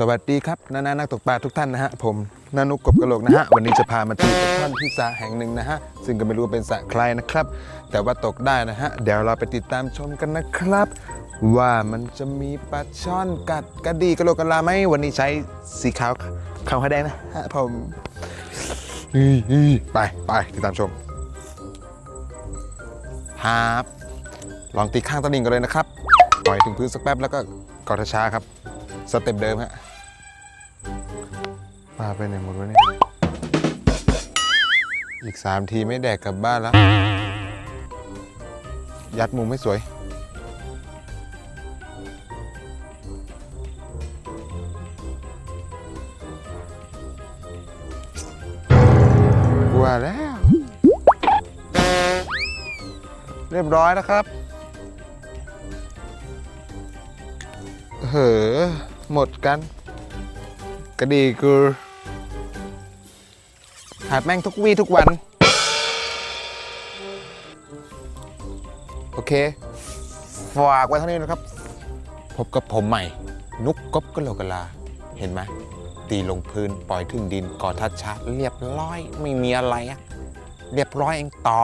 สวัสดีครับนานานักตกปลาทุกท่านนะฮะผมนานุกกบกระโหลกนะฮะวันนี้จะพามาที่กระท่อนที่สระแห่งหนึ่งนะฮะซึ่งก็ไม่รู้เป็นสระใครนะครับ แต่ว่าตกได้นะฮะเดี๋ยวเราไปติดตามชมกันนะครับ ว่ามันจะมีปลาช่อนกัดกระดีกระโหลกกระลาไหมวันนี้ใช้สีขาวขาวขาวแดงนะฮะผมไปไปติดตามชมครับลองตีข้างตะลิงกันเลยนะครับ ปล่อยถึงพื้นสักแป๊บแล้วก็กอดช้าครับ สเต็ปเดิมฮะปลาไปไหนหมดวะเนี่ย อีกสามทีไม่แดกกลับบ้านแล้ว ยัดมุมไม่สวย กลัวแล้ว เรียบร้อยนะครับ เหอหมดกัน กระดีกูหาดแม่งทุกวี่ทุกวัน โอเค ฝากไว้เท่านี้นะครับ พบกับผมใหม่ นุกกบกะโหลกกะลา เห็นไหมตีลงพื้นปล่อยถึงดินก่อทัดชาเรียบร้อยไม่มีอะไรอะเรียบร้อยเองต่อ